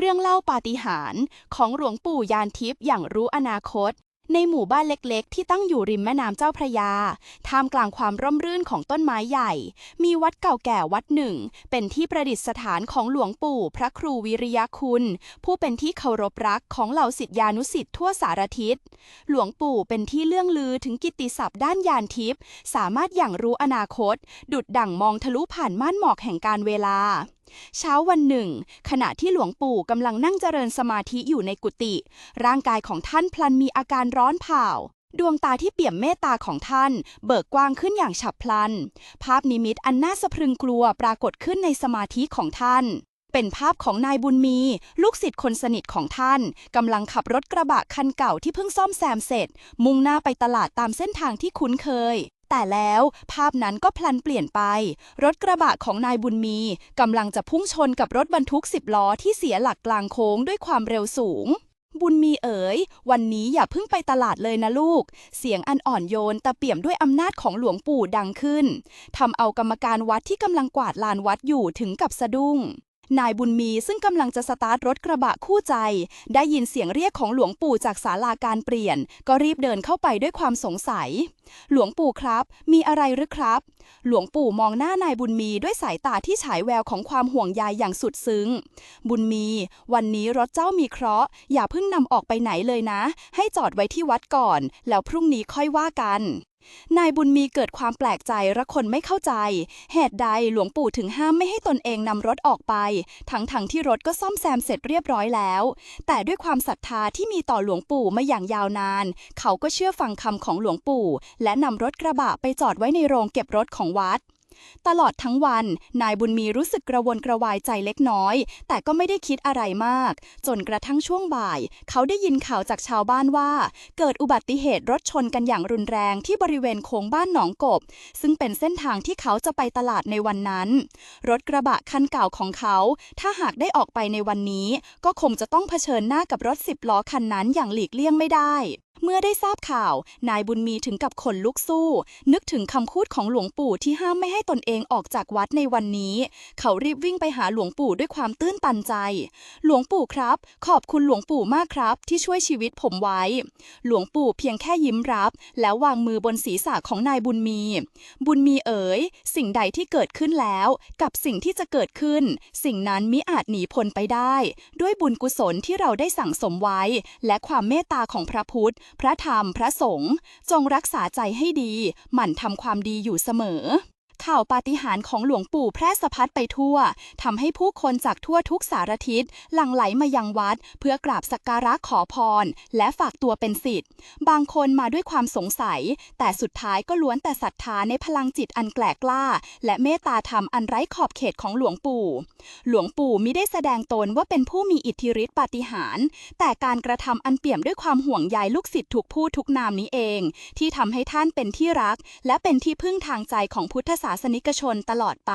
เรื่องเล่าปาฏิหาริย์ของหลวงปู่ยานทิพย์อย่างรู้อนาคต ในหมู่บ้านเล็กๆ ที่ตั้งอยู่ริมแม่น้ำเจ้าพระยา ท่ามกลางความร่มรื่นของต้นไม้ใหญ่ มีวัดเก่าแก่วัดหนึ่ง เป็นที่ประดิษฐานของหลวงปู่ พระครูวิริยคุณ ผู้เป็นที่เคารพรักของเหล่าศิษยานุศิษย์ทั่วสารทิศ หลวงปู่เป็นที่เลื่องลือถึงกิตติศัพท์ด้านยานทิพย์ สามารถอย่างรู้อนาคต ดุดดั่งมองทะลุผ่านม่านหมอกแห่งการเวลา เช้าวันหนึ่ง ขณะที่หลวงปู่กำลังนั่งเจริญสมาธิอยู่ในกุฏิร่างกายของท่านพลันมีอาการร้อนเผาดวงตาที่เปี่ยมเมตตาของท่าน เบิกกว้างขึ้นอย่างฉับพลัน ภาพนิมิตอันน่าสะพรึงกลัวปรากฏขึ้นในสมาธิของท่าน เป็นภาพของนายบุญมี ลูกศิษย์คนสนิทของท่านกำลังขับรถกระบะคันเก่าที่เพิ่งซ่อมแซมเสร็จ มุ่งหน้าไปตลาดตามเส้นทางที่คุ้นเคย แต่แล้วภาพนั้นก็พลันเปลี่ยนไป รถกระบะของนายบุญมีกำลังจะพุ่งชนกับรถบรรทุกสิบล้อที่เสียหลักกลางโค้งด้วยความเร็วสูง บุญมีเอ๋ย วันนี้อย่าเพิ่งไปตลาดเลยนะลูก เสียงอันอ่อนโยนแต่เปี่ยมด้วยอำนาจของหลวงปู่ดังขึ้นทำเอากรรมการวัดที่กำลังกวาดลานวัดอยู่ถึงกับสะดุ้ง นายบุญมีซึ่งกำลังจะสตาร์ทรถกระบะคู่ใจ ได้ยินเสียงเรียกของหลวงปู่จากศาลาการเปลี่ยน ก็รีบเดินเข้าไปด้วยความสงสัย หลวงปู่ครับ มีอะไรหรือครับ หลวงปู่มองหน้านายบุญมีด้วยสายตาที่ฉายแววของความห่วงใยอย่างสุดซึ้ง บุญมี วันนี้รถเจ้ามีเคราะห์ อย่าเพิ่งนำออกไปไหนเลยนะ ให้จอดไว้ที่วัดก่อน แล้วพรุ่งนี้ค่อยว่ากัน นายบุญมีเกิดความแปลกใจและคนไม่เข้าใจ เหตุใดหลวงปู่ถึงห้ามไม่ให้ตนเองนำรถออกไป ทั้งๆทที่รถก็ซ่อมแซมเสร็จเรียบร้อยแล้ว แต่ด้วยความศรัทธาที่มีต่อหลวงปู่มาอย่างยาวนาน เขาก็เชื่อฟังคำของหลวงปู่ และนำรถกระบะไปจอดไว้ในโรงเก็บรถของวัด ตลอดทั้งวัน นายบุญมีรู้สึกกระวนกระวายใจเล็กน้อย แต่ก็ไม่ได้คิดอะไรมาก จนกระทั่งช่วงบ่าย เขาได้ยินข่าวจากชาวบ้านว่า เกิดอุบัติเหตุรถชนกันอย่างรุนแรงที่บริเวณโค้งบ้านหนองกบ ซึ่งเป็นเส้นทางที่เขาจะไปตลาดในวันนั้น รถกระบะคันเก่าของเขา ถ้าหากได้ออกไปในวันนี้ ก็คงจะต้องเผชิญหน้ากับรถสิบล้อคันนั้นอย่างหลีกเลี่ยงไม่ได้ เมื่อได้ทราบข่าว นายบุญมีถึงกับขนลุกสู้ นึกถึงคำพูดของหลวงปู่ที่ห้ามไม่ให้ตนเองออกจากวัดในวันนี้ เขารีบวิ่งไปหาหลวงปู่ด้วยความตื้นตันใจ หลวงปู่ครับ ขอบคุณหลวงปู่มากครับ ที่ช่วยชีวิตผมไว้ หลวงปู่เพียงแค่ยิ้มรับ แล้ววางมือบนศีรษะของนายบุญมี บุญมีเอ๋ย สิ่งใดที่เกิดขึ้นแล้ว กับสิ่งที่จะเกิดขึ้น สิ่งนั้นมิอาจหนีพ้นไปได้ ด้วยบุญกุศลที่เราได้สั่งสมไว้ และความเมตตาของพระพุทธพระธรรมพระสงฆ์จงรักษาใจให้ดี หมั่นทำความดีอยู่เสมอ ข่าวปาฏิหาริย์ของหลวงปู่แพร่สะพัดไปทั่วทำให้ผู้คนจากทั่วทุกสารทิศหลั่งไหลมายังวัด เพื่อกราบสักการะขอพร และฝากตัวเป็นศิษย์บางคนมาด้วยความสงสัย แต่สุดท้ายก็ล้วนแต่ศรัทธาในพลังจิตอันแกล่กล้า และเมตตาธรรมอันไร้ขอบเขตของหลวงปู่ หลวงปู่มิได้แสดงตนว่าเป็นผู้มีอิทธิฤทธิปาฏิหาริย์แต่การกระทำอันเปี่ยมด้วยความห่วงใยลูกศิษย์ทุกผู้ทุกนามนี้เอง ที่ทำให้ท่านเป็นที่รัก และเป็นที่พึ่งทางใจของพุทธศาสนิกชนตลอดไป